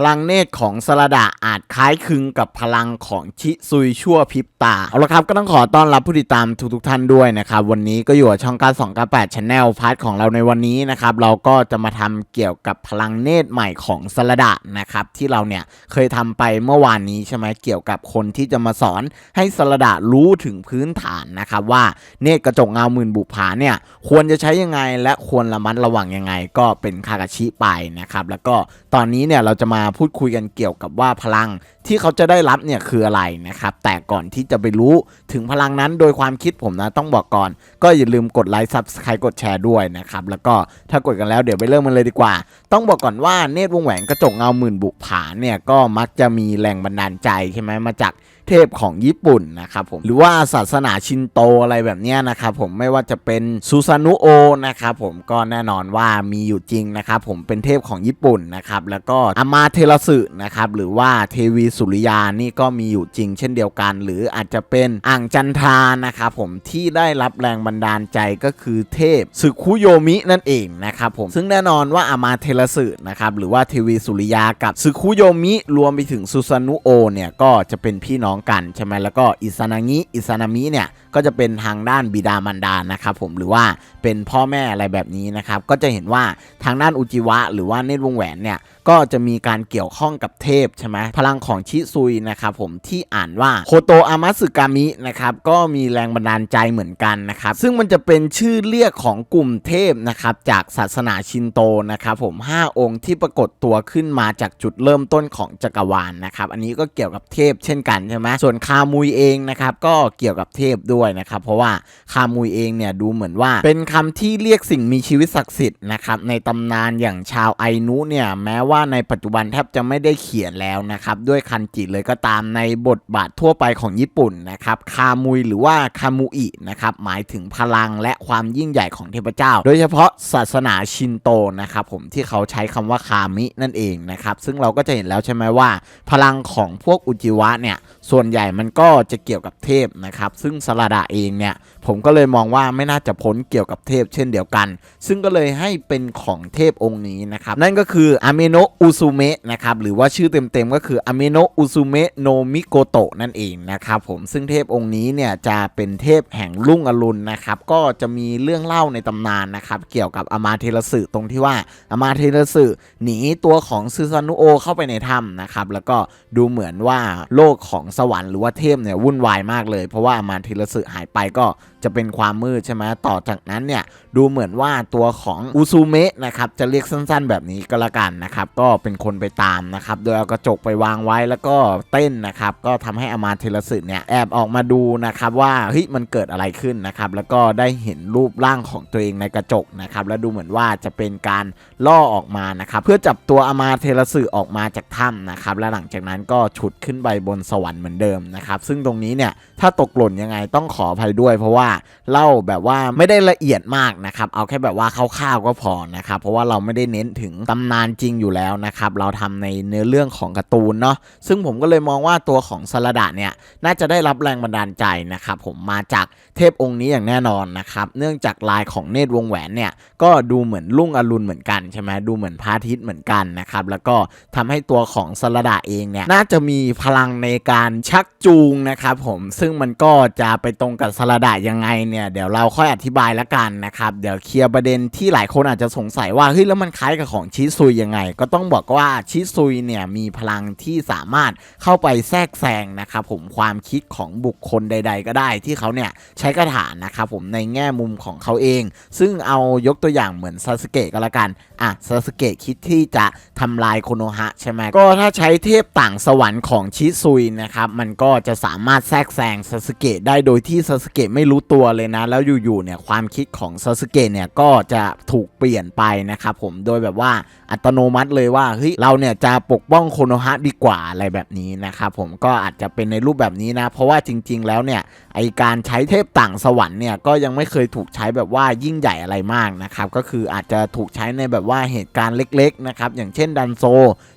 พลังเนตรของสลดะอาจคล้ายคลึงกับพลังของชิซุยชั่วพิบตา เอาละครับก็ต้องขอต้อนรับผู้ติดตามทุกๆท่านด้วยนะครับ วันนี้ก็อยู่กับช่องการ2 9 8 Channel พาร์ทของเราในวันนี้นะครับ เราก็จะมาทำเกี่ยวกับพลังเนตรใหม่ของสลดะนะครับ ที่เราเนี่ยเคยทำไปเมื่อวานนี้ใช่ไหมเกี่ยวกับคนที่จะมาสอนให้สลดะรู้ถึงพื้นฐานนะครับว่าเนตรกระจกเงาหมื่นบุผาเนี่ยควรจะใช้ยังไง และควรระมัดระวังยังไง ก็เป็นคากาชิไปนะครับแล้วก็ตอนนี้เนี่ยเราจะมาพูดคุยกันเกี่ยวกับว่าพลังที่เขาจะได้รับเนี่ยคืออะไรนะครับ แต่ก่อนที่จะไปรู้ถึงพลังนั้นโดยความคิดผมนะต้องบอกก่อน ก็อย่าลืมกดไลค์ซับสไครต์กดแชร์ด้วยนะครับ แล้วก็ถ้ากดกันแล้วเดี๋ยวไปเริ่มกันเลยดีกว่า ต้องบอกก่อนว่าเนตรวงแหวนกระจกเงาหมื่นบุผาเนี่ยก็มักจะมีแรงบันดาลใจใช่ไหมมาจากเทพของญี่ปุ่นนะครับผมหรือว่าศาสนาชินโตอะไรแบบนี้นะครับผมไม่ว่าจะเป็นซูซานุโอนะครับผมก็แน่นอนว่ามีอยู่จริงนะครับผมเป็นเทพของญี่ปุ่นนะครับแล้วก็อามาเทราสึนะครับ หรือว่าเทวีสุริยานี่ก็มีอยู่จริงเช่นเดียวกัน หรืออาจจะเป็นอ่างจันทานะครับผมที่ได้รับแรงบันดาลใจก็คือเทพสึคุโยมินั่นเองนะครับผมซึ่งแน่นอนว่าอามาเทรสึนะครับหรือว่าเทวีสุริยากับสึคุโยมิรวมไปถึงซูซานุโอเนี่ยก็จะเป็นพี่น้องกันใช่ไหมแล้วก็อิซานางิอิซานามิเนี่ยก็จะเป็นทางด้านบิดามารดานะครับผมหรือว่าเป็นพ่อแม่อะไรแบบนี้นะครับก็จะเห็นว่าทางด้านอุจิวะ หรือว่าเนตรวงแหวนเนี่ยก็จะมีการเกี่ยวข้องกับเทพใช่ไหมพลังของชิซุยนะครับผมที่อ่านว่าโคโตอามัสึกามินะครับก็มีแรงบันดาลใจเหมือนกันนะครับซึ่งมันจะเป็นชื่อเรียกของกลุ่มเทพนะครับจากศาสนาชินโตนะครับผม 5 องค์ที่ปรากฏตัวขึ้นมาจากจุดเริ่มต้นของจักรวาลนะครับอันนี้ก็เกี่ยวกับเทพเช่นกันใช่ไหมส่วนคามุยเองนะครับก็เกี่ยวกับเทพด้วยนะครับ เพราะว่าคามุยเองเนี่ยดูเหมือนว่า เป็นคำที่เรียกสิ่งมีชีวิตศักดิ์สิทธิ์นะครับในตำนานอย่างชาวไอนุเนี่ยแม้ว่าในปัจจุบันแทบจะไม่ได้เขียนแล้วนะครับด้วยคันจิเลยก็ตามในบทบาททั่วไปของญี่ปุ่นนะครับคามุยหรือว่าคามุอินะครับหมายถึงพลังและความยิ่งใหญ่ของเทพเจ้า โดยเฉพาะศาสนาชินโตนะครับผมที่เขาใช้คำว่าคามินั่นเองนะครับซึ่งเราก็จะเห็นแล้วใช่ไหมว่า พลังของพวกอุจิวะเนี่ยส่วนใหญ่มันก็จะเกี่ยวกับเทพนะครับซึ่งสลาดาเองเนี่ย ผมก็เลยมองว่าไม่น่าจะพ้นเกี่ยวกับเทพเช่นเดียวกัน ซึ่งก็เลยให้เป็นของเทพองค์นี้นะครับ นั่นก็คืออเมโนะอุซุเมะนะครับ หรือว่าชื่อเต็มๆก็คืออเมโนะอุซุเมะโนมิโกโตะนั่นเองนะครับผมซึ่งเทพองค์นี้เนี่ยจะเป็นเทพแห่งรุ่งอรุณนะครับ ก็จะมีเรื่องเล่าในตำนานนะครับเกี่ยวกับอามาเทรสึตรงที่ว่าอามาเทรสึหนีตัวของซึซานุโอเข้าไปในถ้ำนะครับแล้วก็ดูเหมือนว่าโลกของสวรรค์หรือว่าเทพเนี่ยวุ่นวายมากเลยเพราะว่าอามาเทรสึหายไปก็จะเป็นความมืดใช่ไหมต่อจากนั้นเนี่ยดูเหมือนว่าตัวของอุซูเมะนะครับจะเรียกสั้นๆ แบบนี้ก็แล้วกันนะครับก็เป็นคนไปตามนะครับโดยเอากระจกไปวางไว้แล้วก็เต้นนะครับก็ทำให้อามาเทรสึเนี่ยแอบออกมาดูนะครับว่าเฮ้ยมันเกิดอะไรขึ้นนะครับแล้วก็ได้เห็นรูปร่างของตัวเองในกระจกนะครับแล้วดูเหมือนว่าจะเป็นการล่อออกมานะครับเพื่อจับตัวอามาเทรสึออกมาจากถ้ำนะครับและหลังจากนั้นก็ฉุดขึ้นไปบนสวรรค์เหมือนเดิมนะครับซึ่งตรงนี้เนี่ยถ้าตกหล่นยังไงต้องขออภัยด้วย เพราะว่าเล่าแบบว่าไม่ได้ละเอียดมากนะครับเอาแค่แบบว่าคร่าวๆก็พอนะครับเพราะว่าเราไม่ได้เน้นถึงตำนานจริงอยู่แล้วนะครับเราทำในเนื้อเรื่องของการ์ตูนเนาะซึ่งผมก็เลยมองว่าตัวของสลดะเนี่ยน่าจะได้รับแรงบันดาลใจนะครับผมมาจากเทพองค์นี้อย่างแน่นอนนะครับเนื่องจากลายของเนตรวงแหวนเนี่ยก็ดูเหมือนรุ่งอรุณเหมือนกันใช่ไหมดูเหมือนพระอาทิตย์เหมือนกันนะครับแล้วก็ทำให้ตัวของสลดะเองเนี่ยน่าจะมีพลังในการชักจูงนะครับผมซึ่งมันก็จะไปตรงกับสลาดะยังไงเนี่ยเดี๋ยวเราค่อยอธิบายล้วกันนะครับ เดี๋ยวเคลียร์ประเด็นที่หลายคนอาจจะสงสัยว่าเฮ้ยแล้วมันคล้ายกับของชิซุยยังไง ก็ต้องบอกว่าชิซุยเนี่ยมีพลังที่สามารถเข้าไปแทรกแซงนะครับผมความคิดของบุคคลใด ๆ ก็ได้ที่เขาเนี่ยใช้คาถานะครับผมในแง่มุมของเขาเอง ซึ่งเอายกตัวอย่างเหมือนซาสเกะก็แล้วกันอะซาสเกะคิดที่จะทำลายโคโนฮะใช่ไหมก็ถ้าใช้เทพต่างสวรรค์ของชิซุยนะครับมันก็จะสามารถแทรกแซงซาสเกะได้โดยที่ซาสเกะไม่รู้ตัวเลยนะ แล้วอยู่ๆเนี่ยความคิดของซาสเกะเนี่ยก็จะถูกเปลี่ยนไปนะครับผมโดยแบบว่าอัตโนมัติเลยว่าเฮ้ยเราเนี่ยจะปกป้องโคโนฮะดีกว่าอะไรแบบนี้นะครับผมก็อาจจะเป็นในรูปแบบนี้นะ เพราะว่าจริง ๆ แล้วเนี่ยไอการใช้เทพต่างสวรรค์เนี่ยก็ยังไม่เคยถูกใช้แบบว่ายิ่งใหญ่อะไรมากนะครับก็คืออาจจะถูกใช้ในแบบว่าเหตุการณ์เล็ก ๆ นะครับอย่างเช่นดันโซ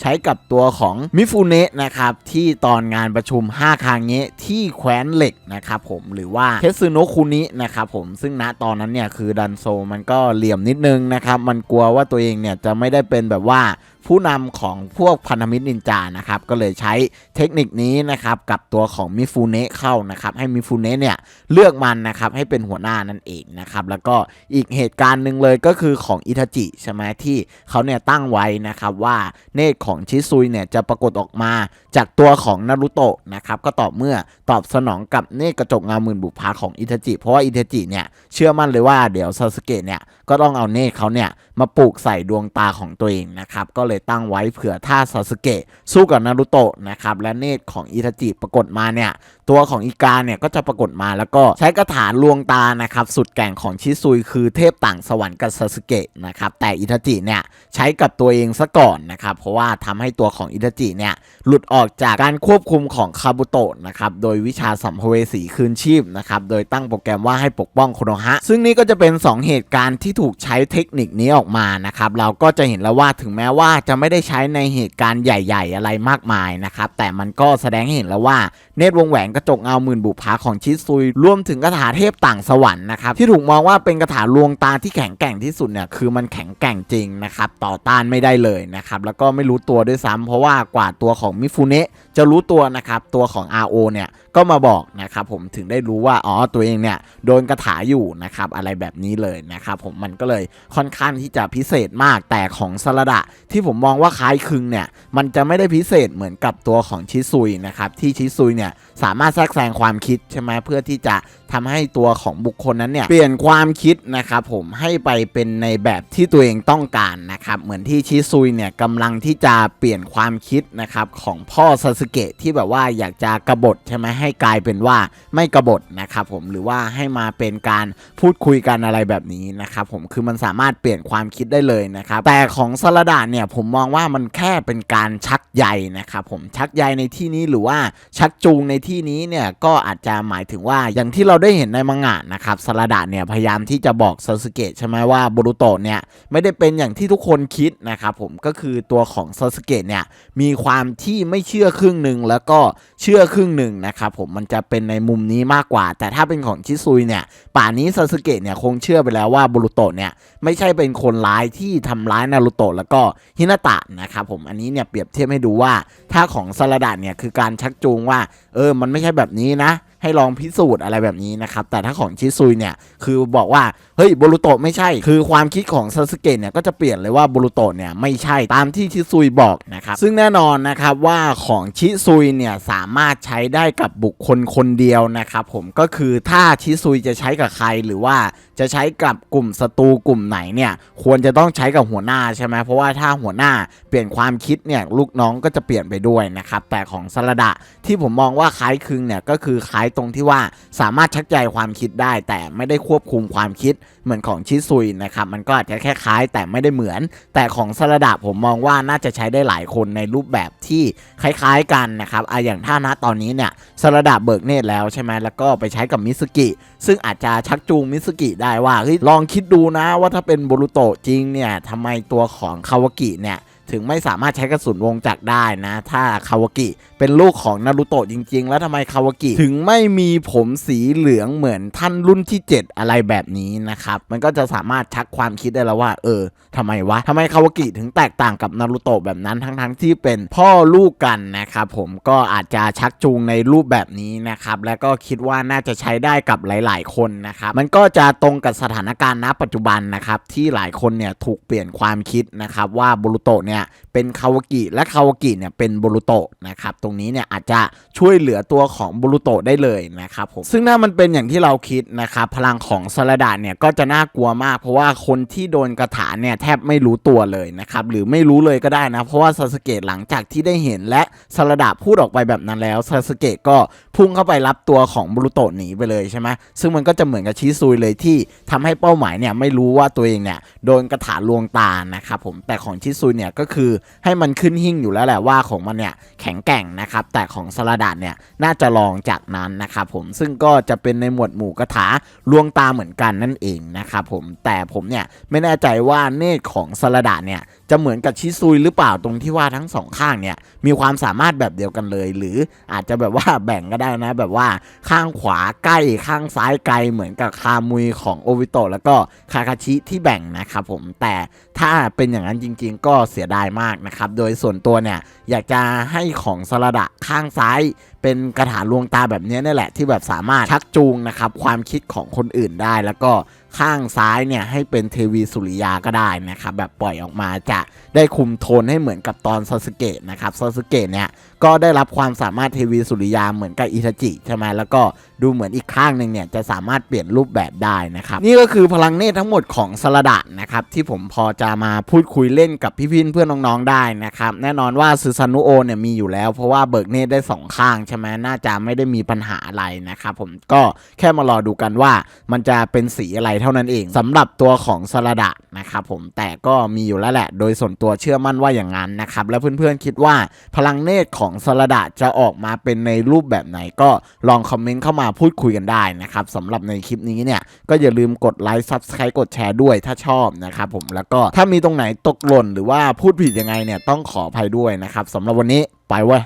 ใช้กับตัวของมิฟูเนะนะครับที่ตอนงานประชุม5คางเงะที่แคว้นเหล็กนะครับผมหรือว่าเทสึโนคุนินะครับผมซึ่งณตอนนั้นเนี่ยคือดันโซมันก็เหลี่ยมนิดนึงนะครับมันกลัวว่าตัวเองเนี่ยจะไม่ได้เป็นแบบว่าผู้นำของพวกพันธมิตรนินจานะครับก็เลยใช้เทคนิคนี้นะครับกับตัวของมิฟูเนะเข้านะครับให้มิฟูเนะเนี่ยเลือกมันนะครับให้เป็นหัวหน้านั่นเองนะครับแล้วก็อีกเหตุการณ์หนึ่งเลยก็คือของอิทาจิใช่ไหมที่เขาเนี่ยตั้งไว้นะครับว่าเนตรของชิซุยเนี่ยจะปรากฏออกมาจากตัวของนารุโตะนะครับก็ต่อเมื่อตอบสนองกับเนตรกระจกเงาหมื่นบุพาของอิทาจิ เพราะว่าอิทาจิเนี่ยเชื่อมั่นเลยว่าเดี๋ยวซาสเกะเนี่ยก็ต้องเอาเนตรเขาเนี่ยมาปลูกใส่ดวงตาของตัวเองนะครับก็เลยตั้งไว้เผื่อถ้าซาสเกะสู้กับนารุโตะนะครับและเนตรของอิทาจิปรากฏมาเนี่ยตัวของอีกาเนี่ยก็จะปรากฏมาแล้วก็ใช้คาถาลวงตานะครับสุดแก่งของชิซุยคือเทพต่างสวรรค์กับซาสเกะนะครับแต่อิทาจิเนี่ยใช้กับตัวเองซะก่อนนะครับเพราะว่าทำให้ตัวของอิทาจิเนี่ยหลุดออกจากการควบคุมของคาบุโตะนะครับโดยวิชาสัมภเวสีคืนชีพนะครับ โดยตั้งโปรแกรมว่าให้ปกป้องโคโนฮะ ซึ่งนี่ก็จะเป็น 2 เหตุการณ์ที่ถูกใช้เทคนิคนี้ออกมานะครับ เราก็จะเห็นแล้วว่าถึงแม้ว่าจะไม่ได้ใช้ในเหตุการณ์ใหญ่ ๆ อะไรมากมายนะครับ แต่มันก็แสดงให้เห็นแล้วว่าเนตรวงแหวนกระจกเงาหมื่นบุพาของชิซุยรวมถึงคาถาเทพต่างสวรรค์นะครับที่ถูกมองว่าเป็นคาถาลวงตาที่แข็งแกร่งที่สุดเนี่ยคือมันแข็งแกร่งจริงนะครับต่อต้านไม่ได้เลยนะครับแล้วก็ไม่รู้ตัวด้วยซ้ำเพราะว่ากว่าตัวของมิฟูเนะ จะรู้ตัวนะครับตัวของ RO เนี่ยก็มาบอกนะครับผมถึงได้รู้ว่าอ๋อตัวเองเนี่ยโดนกระถาอยู่นะครับอะไรแบบนี้เลยนะครับผมมันก็เลยค่อนข้างที่จะพิเศษมากแต่ของสลดะที่ผมมองว่าคล้ายคลึงเนี่ยมันจะไม่ได้พิเศษเหมือนกับตัวของชิซุยนะครับที่ชิซุยเนี่ย สามารถแทรกแซงความคิดใช่ไหมเพื่อที่จะทำให้ตัวของบุคคลนั้นเนี่ยเปลี่ยนความคิดนะครับผมให้ไปเป็นในแบบที่ตัวเองต้องการนะครับเหมือนที่ชิซุยเนี่ยกำลังที่จะเปลี่ยนความคิดนะครับของพ่อซาสึเกะที่แบบว่าอยากจะกบฏใช่ไหมให้กลายเป็นว่าไม่กบฏนะครับผมหรือว่าให้มาเป็นการพูดคุยกันอะไรแบบนี้นะครับผมคือมันสามารถเปลี่ยนความคิดได้เลยนะครับแต่ของสลดาเนี่ยผมมองว่ามันแค่เป็นการชักใยนะครับผมชักใยในที่นี้หรือว่าชักจูงในที่นี้เนี่ยก็อาจจะหมายถึงว่าอย่างที่เราได้เห็นในมังงะนะครับสลดาเนี่ยพยายามที่จะบอกซาสึเกะใช่ไหมว่าบรุโตะเนี่ยไม่ได้เป็นอย่างที่ทุกคนคิดนะครับผมก็คือตัวของซาสึเกะเนี่ยมีความที่ไม่เชื่อครึ่งหนึ่งแล้วก็เชื่อครึ่งหนึ่งนะครับผมมันจะเป็นในมุมนี้มากกว่า แต่ถ้าเป็นของชิซุยเนี่ยป่านนี้ซาสึเกะเนี่ยคงเชื่อไปแล้วว่าบรุโตะเนี่ยไม่ใช่เป็นคนร้ายที่ทำร้ายนารุโตะแล้วก็ฮินาตะนะครับผมอันนี้เนี่ยเปรียบเทียบให้ดูว่าถ้าของสลดาเนี่ยคือการชักจูงว่าเออมันไม่ใช่แบบนี้นะ ให้ลองพิสูจน์อะไรแบบนี้นะครับ แต่ถ้าของชิซุยเนี่ย คือบอกว่า เฮ้ยโบรุโตะไม่ใช่ คือความคิดของซาสึเกะเนี่ย ก็จะเปลี่ยนเลยว่าโบรุโตะเนี่ย ไม่ใช่ตามที่ชิซุยบอกนะครับ ซึ่งแน่นอนนะครับว่าของชิซุยเนี่ย สามารถใช้ได้กับบุคคลคนเดียวนะครับผมก็คือถ้าชิซุยจะใช้กับใครหรือว่าจะใช้กับกลุ่มศัตรูกลุ่มไหนเนี่ย ควรจะต้องใช้กับหัวหน้าใช่ไหมเพราะว่าถ้าหัวหน้าเปลี่ยนความคิดเนี่ยลูกน้องก็จะเปลี่ยนไปด้วยนะครับแต่ของสลดะที่ผมมองว่าคล้ายคลึงเนี่ยก็คือคล้ายตรงที่ว่าสามารถชักใจความคิดได้ แต่ไม่ได้ควบคุมความคิดเหมือนของชิซุยนะครับมันก็อาจจะแค่คล้ายแต่ไม่ได้เหมือน แต่ของสลดะผมมองว่าน่าจะใช้ได้หลายคนในรูปแบบที่คล้ายๆกันนะครับอะอย่างถ้านะตอนนี้เนี่ยสลดะเบิกเนตแล้วใช่ไหมแล้วก็ไปใช้กับมิสกิซึ่งอาจจะชักจูงมิสกิได้ว่าเฮ้ยลองคิดดูนะว่าถ้าเป็นโบรุโตจริงเนี่ยทำไมตัวของคาวากิเนี่ย ถึงไม่สามารถใช้กระสุนวงจักรได้นะ ถ้าคาวากิเป็นลูกของนารูโตะจริง ๆ แล้วทำไมคาวากิถึงไม่มีผมสีเหลืองเหมือนท่านรุ่นที่ 7 อะไรแบบนี้นะครับ มันก็จะสามารถชักความคิดได้แล้วว่า เออทำไมวะทำไมคาวากิถึงแตกต่างกับนารูโตะแบบนั้นทั้งๆที่เป็นพ่อลูกกันนะครับผมก็อาจจะชักจูงในรูปแบบนี้นะครับและก็คิดว่าน่าจะใช้ได้กับหลาย ๆ คนนะครับมันก็จะตรงกับสถานการณ์ณปัจจุบันนะครับที่หลายคนเนี่ยถูกเปลี่ยนความคิดนะครับว่าบูรุโตะเนี่ยเป็นคาวากิและคาวากิเนี่ยเป็นบรุโตะนะครับตรงนี้เนี่ยอาจจะช่วยเหลือตัวของบรุโตะได้เลยนะครับผมซึ่งถ้ามันเป็นอย่างที่เราคิดนะครับพลังของสลดาเนี่ยก็จะน่ากลัวมาก เพราะว่าคนที่โดนกระถาเนี่ยแทบไม่รู้ตัวเลยนะครับหรือไม่รู้เลยก็ได้นะ เพราะว่าซาสเกะหลังจากที่ได้เห็นและสลดาพูดออกไปแบบนั้นแล้วซาสเกะก็พุ่งเข้าไปรับตัวของบรุโตะหนีไปเลยใช่ไหมซึ่งมันก็จะเหมือนกับชิซุยเลยที่ทำให้เป้าหมายเนี่ยไม่รู้ว่าตัวเองเนี่ยโดนกระถาลวงตานะครับผมแต่ของชิซุยเนี่ยก็คือให้มันขึ้นหิ่งอยู่แล้วแหละว่าของมันเนี่ยแข็งแกร่งนะครับ แต่ของสลัดเนี่ยน่าจะลองจากนั้นนะครับผมซึ่งก็จะเป็นในหมวดหมู่กระถาลวงตาเหมือนกันนั่นเองนะครับผมแต่ผมเนี่ยไม่แน่ใจว่าเนตรของสลัดเนี่ยจะเหมือนกับชิซุยหรือเปล่าตรงที่ว่าทั้งสองข้างเนี่ยมีความสามารถแบบเดียวกันเลย หรืออาจจะแบบว่าแบ่งก็ได้นะ แบบว่าข้างขวาใกล้ข้างซ้ายไกลเหมือนกับคามุยของโอวิโตะแล้วก็คาคาชิที่แบ่งนะครับผมแต่ถ้าเป็นอย่างนั้นจริง ๆ ก็เสียดายมากนะครับ โดยส่วนตัวเนี่ย อยากจะให้ของสลัดะข้างซ้าย เป็นกระถาลวงตาแบบนี้นี่แหละที่แบบสามารถชักจูงนะครับความคิดของคนอื่นได้ แล้วก็ข้างซ้ายเนี่ยให้เป็นเทวีสุริยาก็ได้นะครับแบบปล่อยออกมาจะได้คุมโทนให้เหมือนกับตอนซาสึเกะนะครับซาสึเกะเนี่ยก็ได้รับความสามารถเทวีสุริยาเหมือนกับอิทาจิใช่ไหมแล้วก็ดูเหมือนอีกข้างหนึ่งเนี่ยจะสามารถเปลี่ยนรูปแบบได้นะครับนี่ก็คือพลังเนตรทั้งหมดของสลดะนะครับที่ผมพอจะมาพูดคุยเล่นกับพี่ๆเพื่อนน้องๆได้นะครับแน่นอนว่าซูซานุโอเนี่ยมีอยู่แล้วเพราะว่าเบิกเนตรได้สองข้างใช่ไหมน่าจะไม่ได้มีปัญหาอะไรนะครับผมก็แค่มารอดูกันว่ามันจะเป็นสีอะไรเท่านั้นเองสำหรับตัวของสลดะนะครับผมแต่ก็มีอยู่แล้วแหละ โดยส่วนตัวเชื่อมั่นว่าอย่างนั้นนะครับแล้วเพื่อนๆคิดว่าพลังเนตรของสลดะจะออกมาเป็นในรูปแบบไหนก็ลองคอมเมนต์เข้ามาพูดคุยกันได้นะครับสำหรับในคลิปนี้เนี่ยก็อย่าลืมกดไลค์ซับสไครต์กดแชร์ด้วยถ้าชอบนะครับผมแล้วก็ถ้ามีตรงไหนตกหล่นหรือว่าพูดผิดยังไงเนี่ยต้องขออภัยด้วยนะครับสำหรับวันนี้ไปเว้ย